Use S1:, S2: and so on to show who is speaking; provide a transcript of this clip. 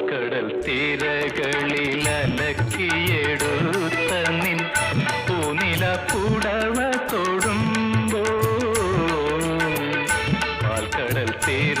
S1: കടൽ തീരകളിൽ നിൻ പൂനില പുടവ തൊടുമ്പോ കടൽ തീര